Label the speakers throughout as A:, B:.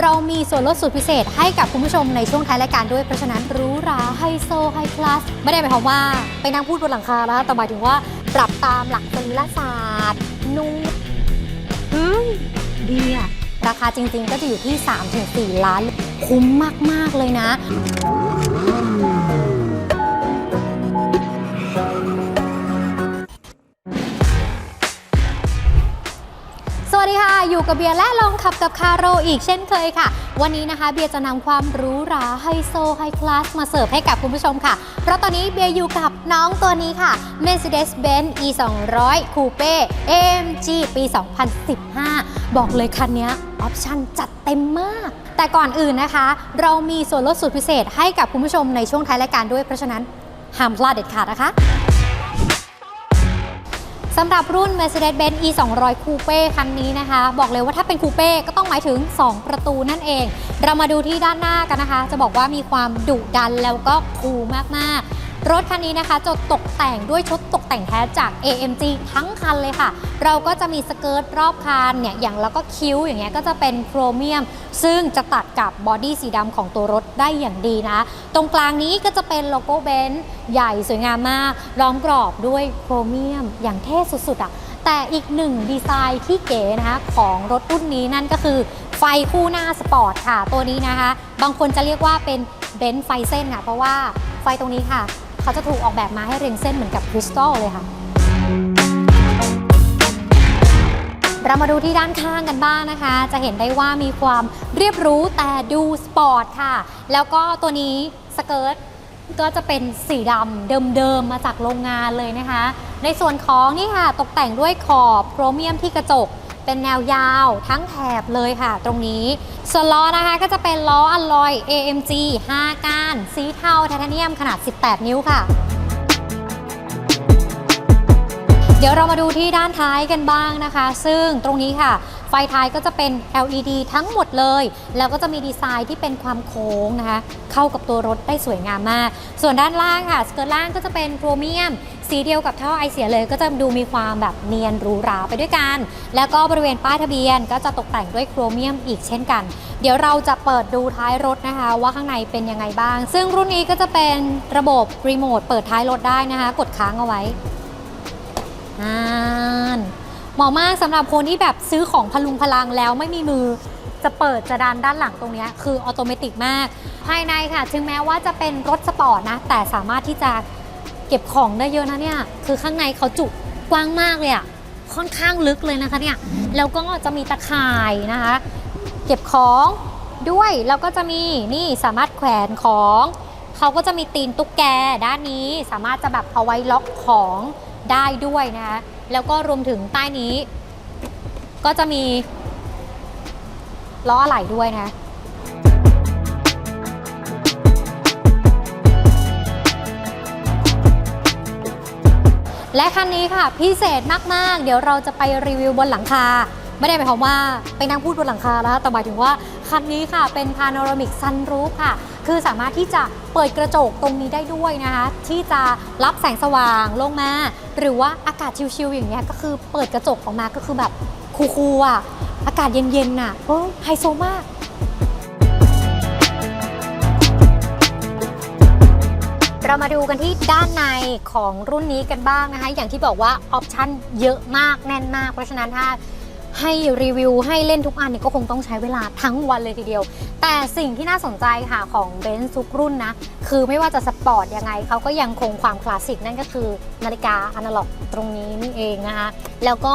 A: เรามีส่วนลดสุดพิเศษให้กับคุณผู้ชมในช่วงท้ายรายการด้วย เพราะฉะนั้นหรู้ราไฮโซไฮคลาสไม่ได้หมายความว่าไปนั่งพูดบนหลังคาแล้วแต่หมายถึงว่าปรับตามหลักสรีรศาสตร์ นุ่งเฮ้ยดีอะราคาจริงๆก็จะอยู่ที่ 3-4 ล้าน คุ้มมากๆเลยนะ อยู่กับเบียร์และลองขับกับคาโรอีกเช่นเคยค่ะ วันนี้นะคะเบียร์จะนำความรู้หราไฮโซไฮคลาสมาเสิร์ฟให้กับคุณผู้ชมค่ะ เพราะตอนนี้เบียร์อยู่กับน้องตัวนี้ค่ะ Mercedes-Benz E 2 0 0 Coupe AMG ปี 2015 บอกเลยคันนี้ออปชั่นจัดเต็มมาก แต่ก่อนอื่นนะคะ เรามีส่วนลดสุดพิเศษให้กับคุณผู้ชมในช่วงท้ายรายการด้วยเพราะฉะนั้นห้ามพลาดเด็ดขาดนะคะ สำหรับรุ่น Mercedes-Benz E 2 0 0 Coupe คันนี้นะคะ บอกเลยว่าถ้าเป็นคูเป้ก็ต้องหมายถึง 2 ประตูนั่นเอง เรามาดูที่ด้านหน้ากันนะคะ จะบอกว่ามีความดุดันแล้วก็คูลมากๆ รถคันนี้นะคะจะตกแต่งด้วยชุดตกแต่งแท้จาก AMG ทั้งคันเลยค่ะ เราก็จะมีสเกิร์ตรอบคันเนี่ยอย่างแล้วก็คิ้วอย่างเงี้ยก็จะเป็นโครเมียม ซึ่งจะตัดกับบอดี้สีดำของตัวรถได้อย่างดีนะ ตรงกลางนี้ก็จะเป็นโลโก้เบนซ์ใหญ่สวยงามมากล้อมกรอบด้วยโครเมียม อย่างเท่สุดๆอะแต่อีกหนึ่งดีไซน์ที่เก๋นะคะของรถรุ่นนี้นั่นก็คือไฟคู่หน้าสปอร์ตค่ะตัวนี้นะคะ บางคนจะเรียกว่าเป็นเบนซ์ไฟเส้นค่ะเพราะว่าไฟตรงนี้ค่ะ เขาจะถูกออกแบบมาให้เรียงเส้นเหมือนกับคริสตัลเลยค่ะ เรามาดูที่ด้านข้างกันบ้างนะคะ จะเห็นได้ว่ามีความเรียบรู้แต่ดูสปอร์ตค่ะ แล้วก็ตัวนี้สเกิร์ตก็จะเป็นสีดำเดิมๆมาจากโรงงานเลยนะคะ ในส่วนของนี่ค่ะตกแต่งด้วยขอบโครเมียมที่กระจก เป็นแนวยาวทั้งแถบเลยค่ะ ตรงนี้ ส่วนล้อนะคะก็จะเป็นล้ออัลลอย AMG 5 ก้าน สีเทาไทเทเนียมขนาด 18 นิ้วค่ะ เดี๋ยวเรามาดูที่ด้านท้ายกันบ้างนะคะ ซึ่งตรงนี้ค่ะ ไฟท้ายก็จะเป็น LED ทั้งหมดเลย แล้วก็จะมีดีไซน์ที่เป็นความโค้งนะคะ เข้ากับตัวรถได้สวยงามมาก ส่วนด้านล่างค่ะสเกิร์ตล่างก็จะเป็นโครเมียม สีเดียวกับท่อไอเสียเลยก็จะดูมีความแบบเนียนหรูหราไปด้วยกัน แล้วก็บริเวณป้ายทะเบียนก็จะตกแต่งด้วยโครเมียมอีกเช่นกัน เดี๋ยวเราจะเปิดดูท้ายรถนะคะ ว่าข้างในเป็นยังไงบ้าง ซึ่งรุ่นนี้ก็จะเป็นระบบรีโมทเปิดท้ายรถได้นะคะ กดค้างเอาไว้อ่านเหมาะมากสำหรับคนที่แบบซื้อของพลุงพลังแล้วไม่มีมือจะเปิดจะดันด้านหลังตรงนี้คือออโตเมติกมาก ภายในค่ะ ถึงแม้ว่าจะเป็นรถสปอร์ตนะ แต่สามารถที่จะ เก็บของได้เยอะนะเนี่ยคือข้างในเขาจุกว้างมากเลยอะค่อนข้างลึกเลยนะคะเนี่ยแล้วก็จะมีตะข่ายนะคะ เก็บของด้วยแล้วก็จะมีนี่สามารถแขวนของเขาก็จะมีตีนตุ๊กแกด้านนี้สามารถจะแบบเอาไว้ล็อกของได้ด้วยนะคะแล้วก็รวมถึงใต้นี้ ก็จะมีล้ออะไหล่ด้วยนะ และคันนี้ค่ะพิเศษมาก ๆ เดี๋ยวเราจะไปรีวิวบนหลังคา ไม่ได้หมายความว่าไปนั่งพูดบนหลังคาแล้วแต่หมายถึงว่าคันนี้ค่ะเป็นพา n o รามิกซันรูฟค่ะ คือสามารถที่จะเปิดกระจกตรงนี้ได้ด้วยนะคะ ที่จะรับแสงสว่างลงมา หรือว่าอากาศชิวๆอย่างเงี้ยก็คือเปิดกระจกออกมาก็คือแบบคูลๆอะอากาศเย็นๆน่ะโอ้ไฮโซมาก เรามาดูกันที่ด้านในของรุ่นนี้กันบ้างนะคะ อย่างที่บอกว่าออปชั่นเยอะมากแน่นมาก เพราะฉะนั้นถ้าให้รีวิวให้เล่นทุกอันเนี่ยก็คงต้องใช้เวลาทั้งวันเลยทีเดียว แต่สิ่งที่น่าสนใจค่ะของเบนซ์ทุกรุ่นนะ คือไม่ว่าจะสปอร์ตยังไงเขาก็ยังคงความคลาสสิกนั่นก็คือนาฬิกาอนาล็อกตรงนี้นี่เองนะคะ แล้วก็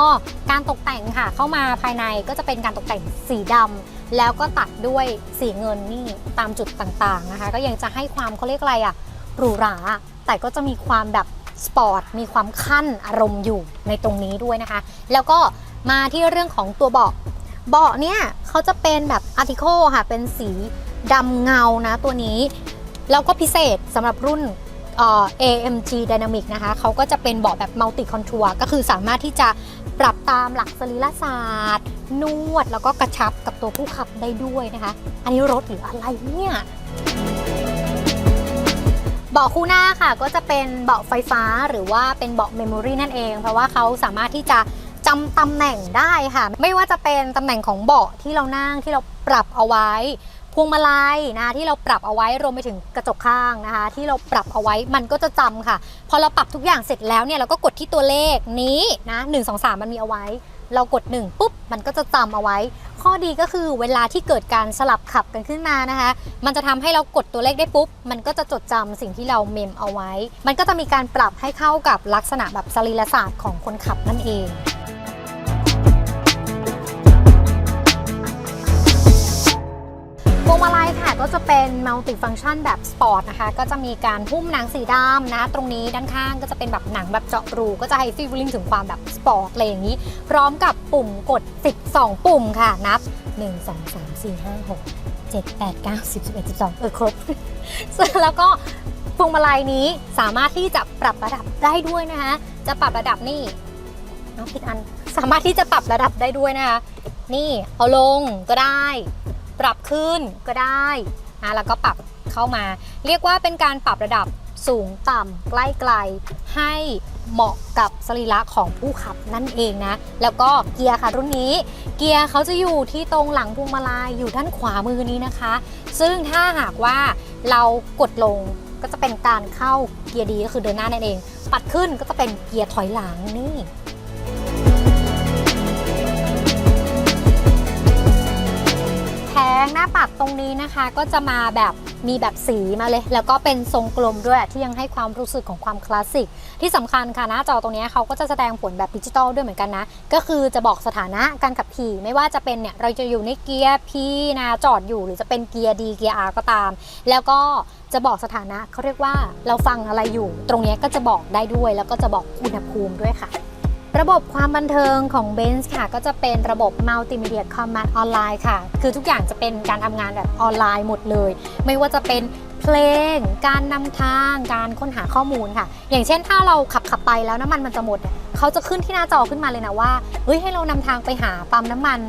A: การตกแต่งค่ะเข้ามาภายในก็จะเป็นการตกแต่งสีดำแล้วก็ตัดด้วยสีเงินนี่ตามจุดต่างๆนะคะ ก็ยังจะให้ความเขาเรียกอะไรอะ หรูหราแต่ก็จะมีความแบบสปอร์ตมีความขั้นอารมณ์อยู่ในตรงนี้ด้วยนะคะ แล้วก็มาที่เรื่องของตัวเบาะเบาะเนี่ยเขาจะเป็นแบบอาร์ติโคค่ะ เป็นสีดำเงานะตัวนี้ แล้วก็พิเศษสำหรับรุ่นเออ AMG Dynamic นะคะเขาก็จะเป็นเบาะแบบมัลติคอนทัวร์ก็คือสามารถที่จะปรับตามหลักสรีระศาสตร์ นวดแล้วก็กระชับกับตัวผู้ขับได้ด้วยนะคะ อันนี้รถหรืออะไรเนี่ย เบาะคู่หน้าค่ะก็จะเป็นเบาะไฟฟ้าหรือว่าเป็นเบาะเมมโมรีนั่นเอง เพราะว่าเขาสามารถที่จะจำตำแหน่งได้ค่ะ ไม่ว่าจะเป็นตำแหน่งของเบาะที่เรานั่งที่เราปรับเอาไว้พวงมาลัยนะที่เราปรับเอาไว้รวมไปถึงกระจกข้างนะคะ ที่เราปรับเอาไว้มันก็จะจำค่ะ พอเราปรับทุกอย่างเสร็จแล้วเนี่ยเราก็กดที่ตัวเลขนี้นะ1 2 3มันมีเอาไว้ เรากด 1 ปุ๊บ มันก็จะจำเอาไว้ ข้อดีก็คือเวลาที่เกิดการสลับขับกันขึ้นมานะคะ มันจะทำให้เรากดตัวเลขได้ปุ๊บ มันก็จะจดจำสิ่งที่เราเมมเอาไว้ มันก็จะมีการปรับให้เข้ากับลักษณะแบบสรีรศาสตร์ของคนขับนั่นเอง วงมาลัยค่ะก็จะเป็นมัลติฟังชันแบบสปอร์ตนะคะ ก็จะมีการหุ้มหนังสีดำนะ ตรงนี้ด้านข้างก็จะเป็นแบบหนังแบบเจาะรู ก็จะให้ฟีลลิ่งถึงความแบบสปอร์ตอะไรอย่างนี้ พร้อมกับปุ่มกด 12 ปุ่มค่ะนับ 1 2 3 4 5 6 7 8 9 10 11 12เออครบ แล้วก็พวงมาลัยนี้สามารถที่จะปรับระดับได้ด้วยนะคะ จะปรับระดับนี่น้องผิดอัน สามารถที่จะปรับระดับได้ด้วยนะคะ นี่เอาลงก็ได้ ปรับขึ้นก็ได้นะแล้วก็ปรับเข้ามา เรียกว่าเป็นการปรับระดับสูงต่ำใกล้ไกลให้เหมาะกับสรีระของผู้ขับนั่นเองนะ แล้วก็เกียร์ค่ะรุ่นนี้ เกียร์เขาจะอยู่ที่ตรงหลังพวงมาลัยอยู่ด้านขวามือนี้นะคะ ซึ่งถ้าหากว่าเรากดลงก็จะเป็นการเข้าเกียร์ดีก็คือเดินหน้านั่นเอง ปัดขึ้นก็จะเป็นเกียร์ถอยหลังนี่ งหน้าปัดตรงนี้นะคะ ก็จะมาแบบมีแบบสีมาเลย แล้วก็เป็นทรงกลมด้วยที่ยังให้ความรู้สึกของความคลาสสิก ที่สำคัญค่ะหน้าจอตรงนี้เขาก็จะแสดงผลแบบดิจิตอลด้วยเหมือนกันนะ ก็คือจะบอกสถานะการขับขี่ ไม่ว่าจะเป็นเนี่ยเราจะอยู่ในเกียร์ P นะจอดอยู่ หรือจะเป็นเกียร์ D เกียร์ R ก็ตาม แล้วก็จะบอกสถานะเขาเรียกว่าเราฟังอะไรอยู่ ตรงนี้ก็จะบอกได้ด้วย แล้วก็จะบอกอุณหภูมิด้วยค่ะ ระบบความบันเทิงของ b e n z ค่ะ ก็จะเป็นระบบ Multimedia Command Online ค่ะ คือทุกอย่างจะเป็นการทำงานแบบออนไลน์หมดเลย ไม่ว่าจะเป็นเพลง การนำทาง การค้นหาข้อมูลค่ะ อย่างเช่นถ้าเราขับขับไปแล้วน้ำมันมันจะหมดเนี่ยเขาจะขึ้นที่หน้าจอขึ้นมาเลยนะว่าเฮ้ยให้เรานำทางไปหาปั๊มน้ำมัน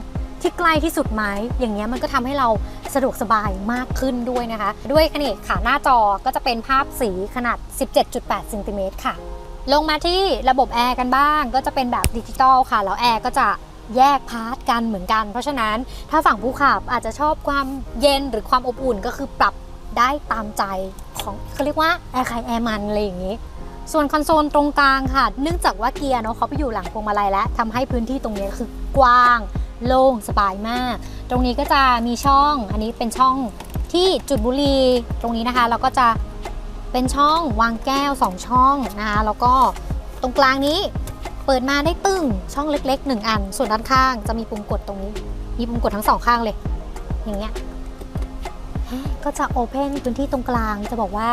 A: ที่ใกล้ที่สุดไหมอย่างเงี้ยมันก็ทำให้เราสะดวกสบายมากขึ้นด้วยนะคะ ด้วยขนาดขาหน้าจอก็จะเป็นภาพสีขนาด 17.8ซนติเมตรค่ะ ลงมาที่ระบบแอร์กันบ้าง ก็จะเป็นแบบดิจิตอลค่ะ แล้วแอร์ก็จะแยกพาร์ทกันเหมือนกัน เพราะฉะนั้นถ้าฝั่งผู้ขับอาจจะชอบความเย็นหรือความอบอุ่นก็คือปรับได้ตามใจของเขาเรียกว่าแอร์ใครแอร์มันอะไรอย่างนี้ ส่วนคอนโซลตรงกลางค่ะ เนื่องจากว่าเกียร์เนาะเขาไปอยู่หลังพวงมาลัยแล้วทำให้พื้นที่ตรงนี้คือกว้างโล่งสบายมาก ตรงนี้ก็จะมีช่อง อันนี้เป็นช่องที่จุดบุหรี่ตรงนี้นะคะ เราก็จะ เป็นช่องวางแก้ว 2 ช่องนะคะแล้วก็ตรงกลางนี้เปิดมาได้ตึ้งช่องเล็ก ๆ 1 อัน ส่วนด้านข้างจะมีปุ่มกดตรงนี้ มีปุ่มกดทั้งสองข้างเลย อย่างเงี้ยก็จะโอเพนพื้นที่ตรงกลางจะบอกว่า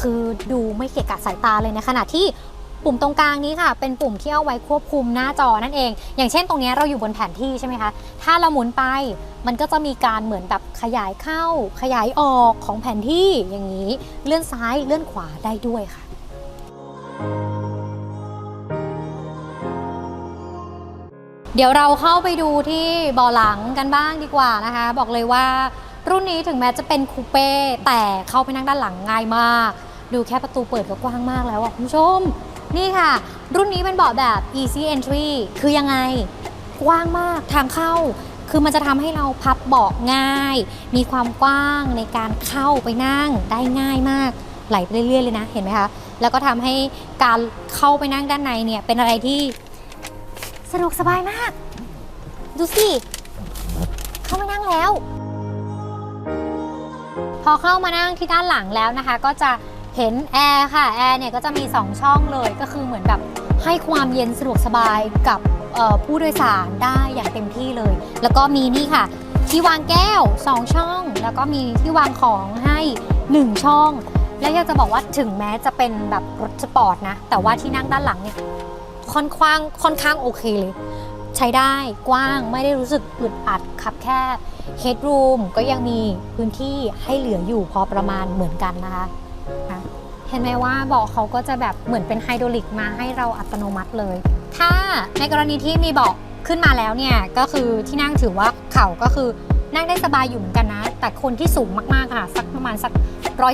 A: คือดูไม่เกะกะสายตาเลยในขณะที่ ปุ่มตรงกลางนี้ค่ะ เป็นปุ่มที่เอาไว้ควบคุมหน้าจอนั่นเอง อย่างเช่นตรงนี้เราอยู่บนแผนที่ใช่ไหมคะ ถ้าเราหมุนไปมันก็จะมีการเหมือนแบบขยายเข้า ขยายออกของแผนที่อย่างนี้ เลื่อนซ้ายเลื่อนขวาได้ด้วยค่ะ เดี๋ยวเราเข้าไปดูที่เบาะหลังกันบ้างดีกว่านะคะ บอกเลยว่ารุ่นนี้ถึงแม้จะเป็นคูเป้แต่เข้าไปนั่งด้านหลังง่ายมาก ดูแค่ประตูเปิดก็กว้างมากแล้วอะคุณผู้ชม นี่ค่ะ รุ่นนี้เป็นเบาะแบบ easy entry คือยังไง กว้างมากทางเข้า คือมันจะทำให้เราพับเบาะง่าย มีความกว้างในการเข้าไปนั่งได้ง่ายมาก ไหลไปเรื่อยๆเลยนะเห็นไหมคะแล้วก็ทำให้การเข้าไปนั่งด้านในเนี่ยเป็นอะไรที่สะดวกสบายมาก ดูสิ เข้ามานั่งแล้ว พอเข้ามานั่งที่ด้านหลังแล้วนะคะ ก็จะ เห็นแอร์ค่ะแอร์เนี่ยก็จะมี 2 ช่องเลยก็คือเหมือนแบบให้ความเย็นสะดวกสบายกับผู้โดยสารได้อย่างเต็มที่เลย แล้วก็มีนี่ค่ะ ที่วางแก้ว 2 ช่อง แล้วก็มีที่วางของให้ 1 ช่อง แล้วอยากจะบอกว่าถึงแม้จะเป็นแบบรถสปอร์ตนะ แต่ว่าที่นั่งด้านหลังเนี่ยค่อนข้างค่อนข้างโอเคเลย ใช้ได้กว้างไม่ได้รู้สึกอึดอัดคับแคบเฮดรูมก็ยังมีพื้นที่ให้เหลืออยู่พอประมาณเหมือนกันนะคะ นะเห็นไหมว่าเบาะเขาก็จะแบบเหมือนเป็นไฮดรอลิกมาให้เราอัตโนมัติเลย ถ้าในกรณีที่มีเบาะขึ้นมาแล้วเนี่ยก็คือที่นั่งถือว่าเข่าก็คือนั่งได้สบายอยู่เหมือนกันนะ แต่คนที่สูงมากๆค่ะสักประมาณสัก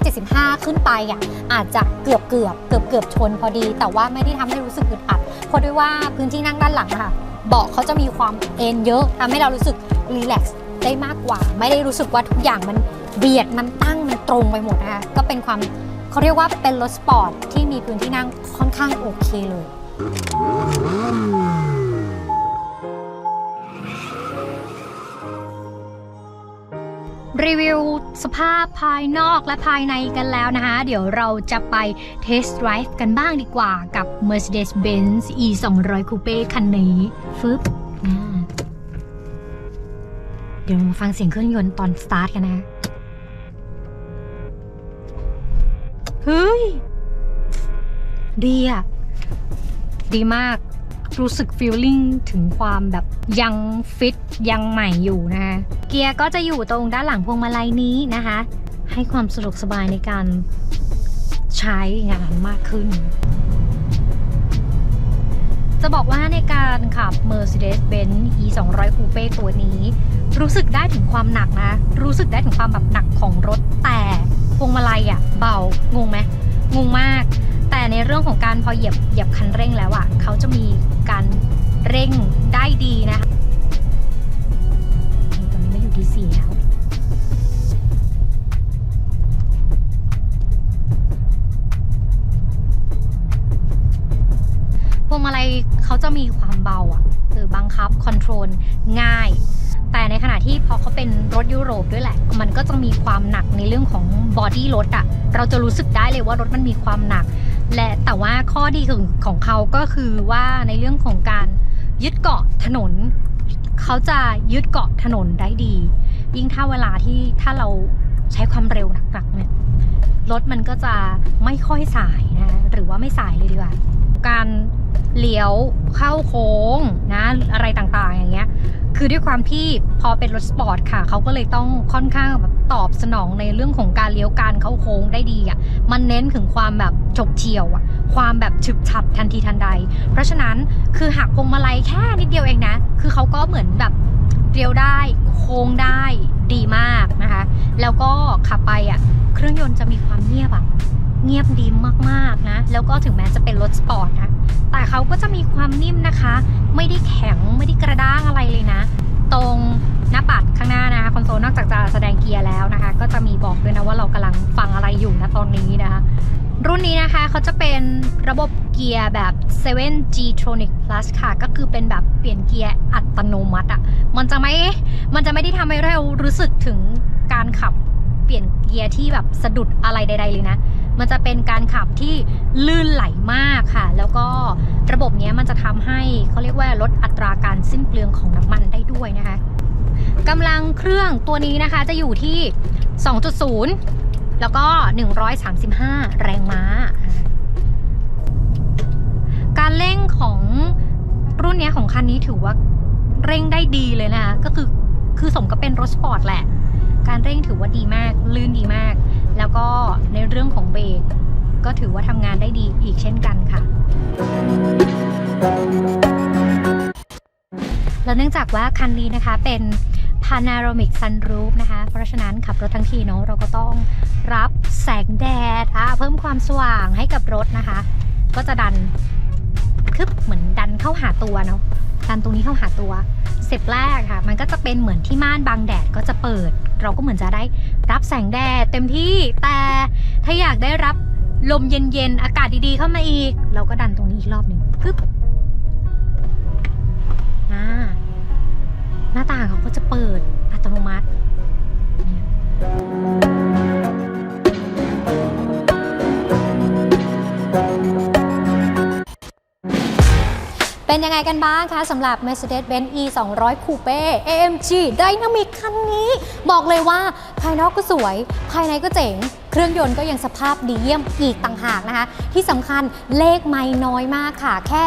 A: 175 ขึ้นไปอะอาจจะเกือบเกือบเกือบเกือบชนพอดี แต่ว่าไม่ได้ทำให้รู้สึกอึดอัด เพราะด้วยว่าพื้นที่นั่งด้านหลังค่ะเบาะเขาจะมีความเอนเยอะทำให้เรารู้สึกรีแลกซ์ได้มากกว่า ไม่ได้รู้สึกว่าทุกอย่างมันเบียดมันตั้ง ตรงไปหมดนะคะก็เป็นความเขาเรียกว่าเป็นรถสปอร์ตที่มีพื้นที่นั่งค่อนข้างโอเคเลย รีวิวสภาพภายนอกและภายในกันแล้วนะคะ เดี๋ยวเราจะไปเทสต์ไดรฟ์กันบ้างดีกว่ากับ Mercedes-Benz E 2 0 0 Coupe คันนี้ฟึบเดี๋ยวมาฟังเสียงเครื่องยนต์ตอนสตาร์ทกันนะ ฮ้ย ดีอะดีมากรู้สึกฟีลลิ่งถึงความแบบยังฟิตยังใหม่อยู่นะคะเกียร์ก็จะอยู่ตรงด้านหลังพวงมาลัยนี้นะคะ ให้ความสะดวกสบายในการใช้งานมากขึ้น จะบอกว่าในการขับ Mercedes-Benz E 2 0 0 Coupe ตัวนี้ รู้สึกได้ถึงความหนักนะ รู้สึกได้ถึงความแบบหนักของรถแต่ พวงมาลัยอะเบางงไหมงงมาก แต่ในเรื่องของการพอเหยียบเหยียบคันเร่งแล้วอะ่ะเขาจะมีการเร่งได้ดีนะคะตอนนี้ไม่อยู่ที่สี่แล้วพวงมาลัยเขาจะมีความเบาอะ่ะคือบังคับคอนโทรลง่าย แต่ในขณะที่พอเขาเป็นรถยุโรปด้วยแหละ มันก็จะมีความหนักในเรื่องของบอดี้รถอะเราจะรู้สึกได้เลยว่ารถมันมีความหนัก และแต่ว่าข้อดีของของเขาก็คือว่าในเรื่องของการยึดเกาะถนน เขาจะยึดเกาะถนนได้ดี ยิ่งถ้าเวลาที่ถ้าเราใช้ความเร็วหนักๆเนี่ยรถมันก็จะไม่ค่อยสายนะหรือว่าไม่สายเลยดีกว่าการ เลี้ยวเข้าโค้งนะอะไรต่างๆ อย่างเงี้ย คือด้วยความที่พอเป็นรถสปอร์ตค่ะ เขาก็เลยต้องค่อนข้างแบบตอบสนองในเรื่องของการเลี้ยวการเข้าโค้งได้ดีอะ่ะ มันเน้นถึงความแบบฉกเฉียวอะ่ะ ความแบบฉึบฉับทันทีทันใด เพราะฉะนั้นคือหักพวงมาลัยแค่นิดเดียวเองนะ คือเขาก็เหมือนแบบเลี้ยวได้โค้งได้ดีมากนะคะ แล้วก็ขับไปอะ่ะ เครื่องยนต์จะมีความเงียบอะ่ะ เงียบดีมากๆนะ แล้วก็ถึงแม้จะเป็นรถสปอร์ตนะ แต่เขาก็จะมีความนิ่มนะคะ ไม่ได้แข็งไม่ได้กระด้างอะไรเลยนะ ตรงหน้าปัดข้างหน้านะคะคอนโซลนอกจากจะแสดงเกียร์แล้วนะคะ ก็จะมีบอกด้วยนะว่าเรากำลังฟังอะไรอยู่นะตอนนี้นะคะรุ่นนี้นะคะเขาจะเป็นระบบเกียร์แบบ 7G Tronic Plus ค่ะ ก็คือเป็นแบบเปลี่ยนเกียร์อัตโนมัติอะ่ะ มันจะไม่ มันจะไม่ได้ทำให้เรารู้สึกถึงการขับเปลี่ยนเกียร์ที่แบบสะดุดอะไรใด ๆ เลยนะ มันจะเป็นการขับที่ลื่นไหลมากค่ะ แล้วก็ระบบเนี้ยมันจะทำให้เขาเรียกว่าลดอัตราการสิ้นเปลืองของน้ำมันได้ด้วยนะคะกำลังเครื่องตัวนี้นะคะจะอยู่ที่ 2.0 แล้วก็ 135 แรงม้า การเร่งของรุ่นเนี้ยของคันนี้ถือว่าเร่งได้ดีเลยนะคะก็คือคือสมกับเป็นรถสปอร์ตแหละ การเร่งถือว่าดีมาก ลื่นดีมาก แล้วก็ในเรื่องของเบรกก็ถือว่าทำงานได้ดีอีกเช่นกันค่ะแล้วเนื่องจากว่าคันนี้นะคะเป็น Panoramic Sunroof นะคะ เพราะฉะนั้นขับรถทั้งทีเนาะเราก็ต้องรับแสงแดดอะเพิ่มความสว่างให้กับรถนะคะ ก็จะดันคึบเหมือนดันเข้าหาตัวเนาะ ดันตรงนี้เข้าหาตัวสเต็ปแรกค่ะ มันก็จะเป็นเหมือนที่ม่านบังแดดก็จะเปิด เราก็เหมือนจะได้รับแสงแดดเต็มที่แต่ถ้าอยากได้รับลมเย็นๆ อากาศดีๆ เข้ามาอีก เราก็ดันตรงนี้อีกรอบหนึ่งปึ๊บอ่าหน้าต่างเขาก็จะเปิดอัตโนมัติ เป็นยังไงกันบ้างคะสำหรับ Mercedes-Benz E 2 0 0 Coupe AMG Dynamic คันนี้ บอกเลยว่าภายนอกก็สวย ภายในก็เจ๋ง เครื่องยนต์ก็ยังสภาพดีเยี่ยมอีกต่างหากนะคะ ที่สำคัญเลขไม่น้อยมากค่ะ แค่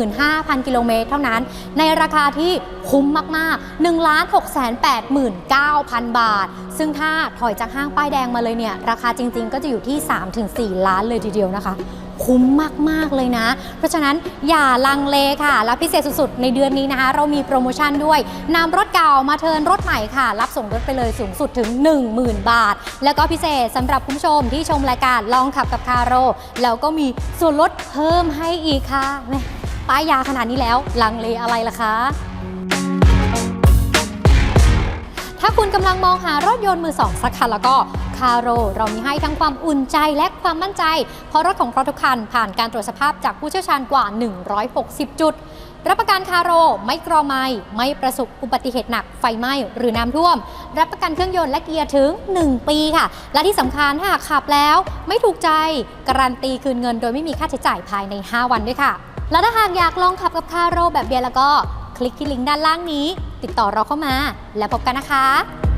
A: 75,000 กิโลเมตรเท่านั้น ในราคาที่คุ้มมาก ๆ 1 6 8 9 0 0 0 บาท ซึ่งถ้าถอยจากห้างป้ายแดงมาเลยเนี่ย ราคาจริง ๆ ก็จะอยู่ที่ 3-4 ล้านเลยทีเดียวนะคะ คุ้มมาก ๆ เลยนะ เพราะฉะนั้นอย่าลังเลค่ะ แล้วพิเศษสุด ๆ ในเดือนนี้นะคะ เรามีโปรโมชั่นด้วยนำรถเก่ามาเทินรถใหม่ค่ะ รับส่งรถไปเลยสูงสุดถึง 10,000 บาท แล้วก็พิเศษสำหรับคุณผู้ชมที่ชมรายการลองขับกับคาโรแล้วก็มีส่วนลดเพิ่มให้อีกค่ะแม่ป้ายยาขนาดนี้แล้วลังเลอะไรล่ะคะ ถ้าคุณกำลังมองหารถยนต์มือสองสักคันแล้วก็คาโรเรามีให้ทั้งความอุ่นใจและความมั่นใจ เพราะรถของเราทุกคันผ่านการตรวจสภาพจากผู้เชี่ยวชาญกว่า 160 จุด รับประกันคาโรไม่กรอไม้ไม่ประสบอุบัติเหตุหนักไฟไหม้หรือน้ำท่วม รับประกันเครื่องยนต์และเกียร์ถึง 1 ปีค่ะ และที่สำคัญถ้าหากขับแล้ว ไม่ถูกใจการันตีคืนเงิน โดยไม่มีค่าใช้จ่ายภายใน 5 วันด้วยค่ะ แล้วถ้าหากอยากลองขับกับคาโรแบบเบียร์แล้วก็คลิกที่ลิงก์ด้านล่างนี้ ติดต่อเราเข้ามา แล้วพบกันนะคะ